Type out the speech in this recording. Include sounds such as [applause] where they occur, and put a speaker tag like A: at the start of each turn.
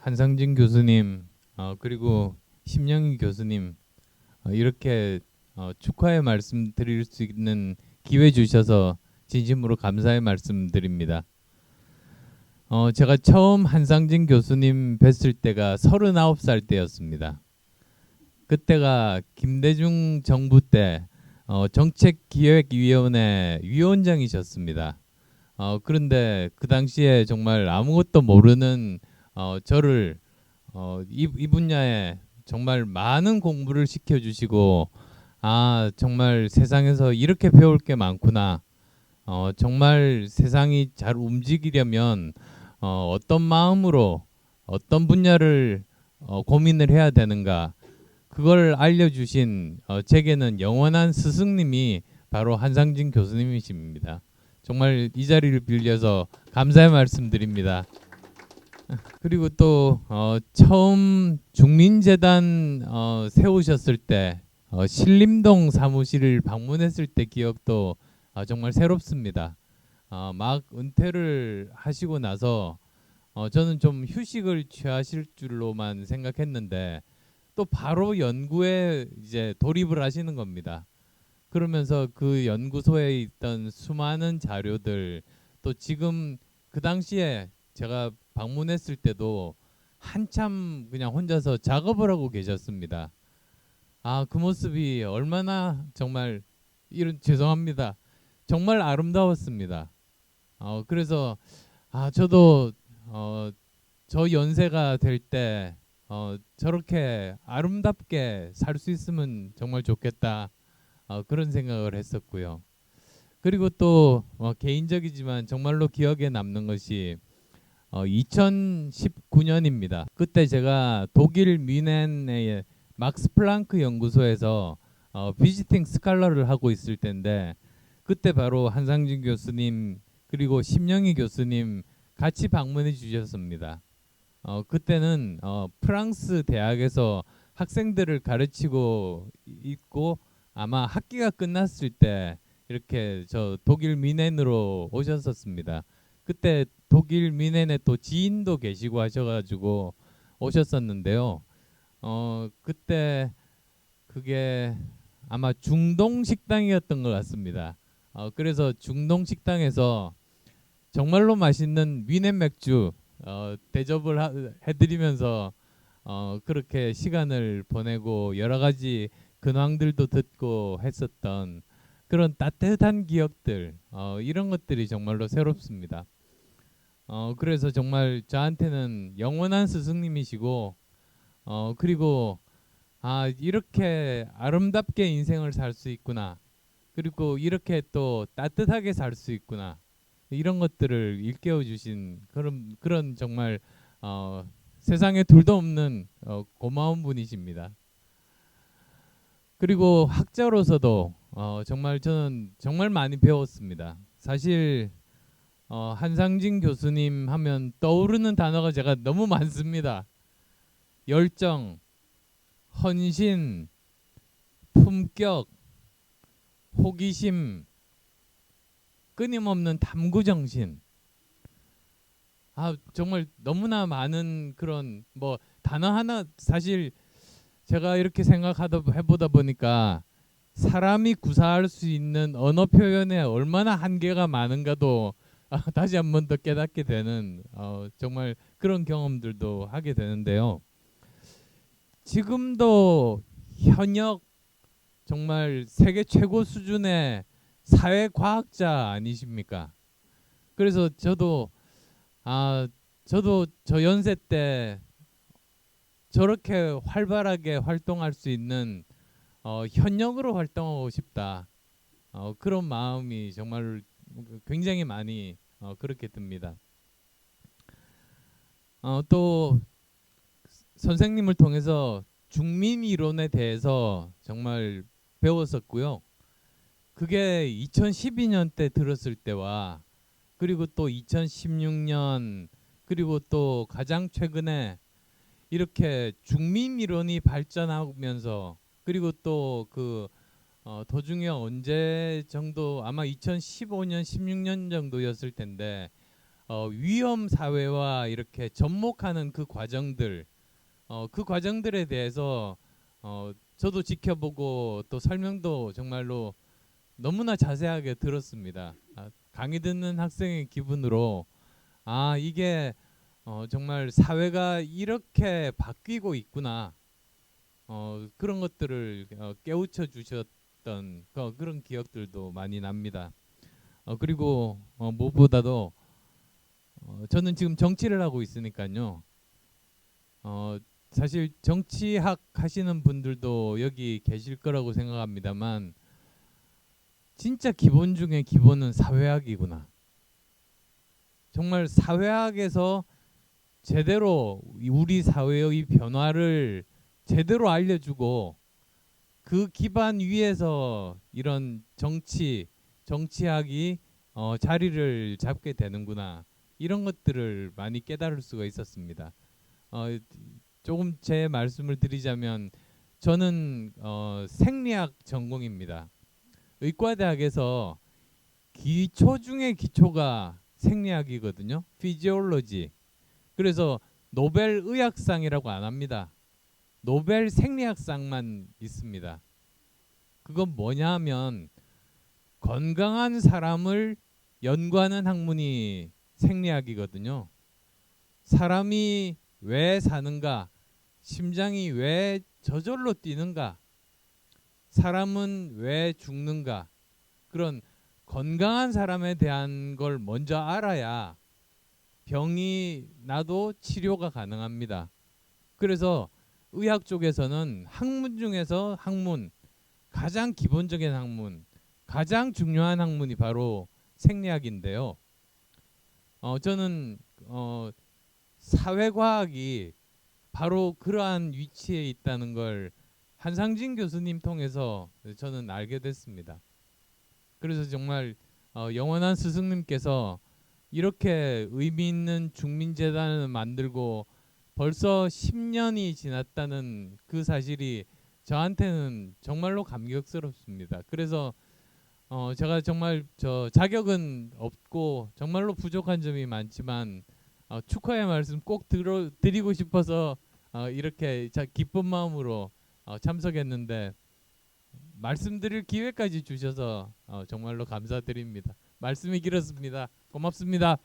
A: 한상진 교수님 어, 그리고 심영희 교수님 어, 이렇게 어, 축하의 말씀 드릴 수 있는 기회 주셔서 진심으로 감사의 말씀 드립니다. 어, 제가 처음 한상진 교수님 뵀을 때가 39살 때였습니다. 그때가 김대중 정부 때 어, 정책기획위원회 위원장이셨습니다. 어, 그런데 그 당시에 정말 아무것도 모르는 어, 저를 어, 이, 이 분야에 정말 많은 공부를 시켜주시고 아 정말 세상에서 이렇게 배울 게 많구나. 어, 정말 세상이 잘 움직이려면 어, 어떤 마음으로 어떤 분야를 어, 고민을 해야 되는가 그걸 알려주신 어, 제게는 영원한 스승님이 바로 한상진 교수님이십니다. 정말 이 자리를 빌려서 감사의 말씀드립니다. 그리고 또 어, 처음 중민재단 어, 세우셨을 때 어, 신림동 사무실을 방문했을 때 기억도 어, 정말 새롭습니다. 어, 막 은퇴를 하시고 나서 어, 저는 좀 휴식을 취하실 줄로만 생각했는데 또 바로 연구에 이제 돌입을 하시는 겁니다. 그러면서 그 연구소에 있던 수많은 자료들 또 지금 그 당시에 제가 방문했을 때도 한참 그냥 혼자서 작업을 하고 계셨습니다. 아, 그 모습이 얼마나 정말 이런 죄송합니다. 정말 아름다웠습니다. 어, 그래서 아, 저도 어, 저 연세가 될때 어, 저렇게 아름답게 살 수 있으면 정말 좋겠다. 어, 그런 생각을 했었고요. 그리고 또 어, 개인적이지만 정말로 기억에 남는 것이 어, 2019년입니다. 그때 제가 독일 뮌헨의 막스 플랑크 연구소에서 어, 비지팅 스칼러를 하고 있을 텐데 그때 바로 한상진 교수님 그리고 심영희 교수님 같이 방문해 주셨습니다. 어, 그때는 어, 프랑스 대학에서 학생들을 가르치고 있고 아마 학기가 끝났을 때 이렇게 저 독일 미넨으로 오셨었습니다. 그때 독일 미넨에 또 지인도 계시고 하셔가지고 오셨었는데요. 어 그때 그게 아마 중동 식당이었던 것 같습니다. 어 그래서 중동 식당에서 정말로 맛있는 미넨 맥주 어, 대접을 하, 해드리면서 어, 그렇게 시간을 보내고 여러 가지 근황들도 듣고 했었던 그런 따뜻한 기억들 어, 이런 것들이 정말로 새롭습니다. 어, 그래서 정말 저한테는 영원한 스승님이시고 어, 그리고 아 이렇게 아름답게 인생을 살 수 있구나 그리고 이렇게 또 따뜻하게 살 수 있구나 이런 것들을 일깨워 주신 그런 그런 정말 어, 세상에 둘도 없는 어, 고마운 분이십니다. 그리고 학자로서도 어, 정말 저는 정말 많이 배웠습니다. 사실 어, 한상진 교수님 하면 떠오르는 단어가 제가 너무 많습니다. 열정, 헌신, 품격, 호기심, 끊임없는 탐구 정신. 아 정말 너무나 많은 그런 뭐 단어 하나 사실 제가 이렇게 생각하다 해보다 보니까 사람이 구사할 수 있는 언어 표현에 얼마나 한계가 많은가도 아, [laughs] 다시 한 번 더 깨닫게 되는 어, 정말 그런 경험들도 하게 되는데요. 지금도 현역 정말 세계 최고 수준의 사회 과학자 아니십니까? 그래서 저도 아 저도 저 연세 때 저렇게 활발하게 활동할 수 있는 어, 현역으로 활동하고 싶다. 어, 그런 마음이 정말 굉장히 많이 어, 그렇게 듭니다. 어, 또 선생님을 통해서 중민 이론에 대해서 정말 배웠었고요. 그게 2012년 때 들었을 때와 그리고 또 2016년 그리고 또 가장 최근에 이렇게 중민 이론이 발전하면서 그리고 또그 어, 도중에 언제 정도 아마 2015년 16년 정도였을 텐데 어, 위험 사회와 이렇게 접목하는 그 과정들, 어, 그 과정들에 대해서 어, 저도 지켜보고 또 설명도 정말로 너무나 자세하게 들었습니다. 아, 강의 듣는 학생의 기분으로 아 이게 어, 정말 사회가 이렇게 바뀌고 있구나. 어, 그런 것들을 어, 깨우쳐 주셨 던 그, 그런 기억들도 많이 납니다. 어, 그리고 어, 무엇보다도 어, 저는 지금 정치를 하고 있으니까요. 어, 사실 정치학 하시는 분들도 여기 계실 거라고 생각합니다만 진짜 기본 중에 기본은 사회학이구나. 정말 사회학에서 제대로 우리 사회의 변화를 제대로 알려주고 그 기반 위에서 이런 정치 정치학이 어, 자리를 잡게 되는구나 이런 것들을 많이 깨달을 수가 있었습니다. 어, 조금 제 말씀을 드리자면 저는 어, 생리학 전공입니다. 의과대학에서 기초 중에 기초가 생리학이거든요. 피지올로지. 그래서 노벨 의학상이라고 안 합니다. 노벨 생리학상만 있습니다. 그건 뭐냐 하면 건강한 사람을 연구하는 학문이 생리학이거든요. 사람이 왜 사는가? 심장이 왜 저절로 뛰는가? 사람은 왜 죽는가? 그런 건강한 사람에 대한 걸 먼저 알아야 병이 나도 치료가 가능합니다. 그래서 의학 쪽에서는 학문 중에서 학문 가장 기본적인 학문 가장 중요한 학문이 바로 생리학인데요. 어, 저는 어, 사회과학이 바로 그러한 위치에 있다는 걸 한상진 교수님 통해서 저는 알게 됐습니다. 그래서 정말 어, 영원한 스승님께서 이렇게 의미 있는 중민재단을 만들고 벌써 10년이 지났다는 그 사실이 저한테는 정말로 감격스럽습니다. 그래서 어 제가 정말 저 자격은 없고 정말로 부족한 점이 많지만 어, 축하의 말씀 꼭 들어 드리고 싶어서 어, 이렇게 자 기쁜 마음으로 어, 참석했는데 말씀드릴 기회까지 주셔서 어, 정말로 감사드립니다. 말씀이 길었습니다. 고맙습니다.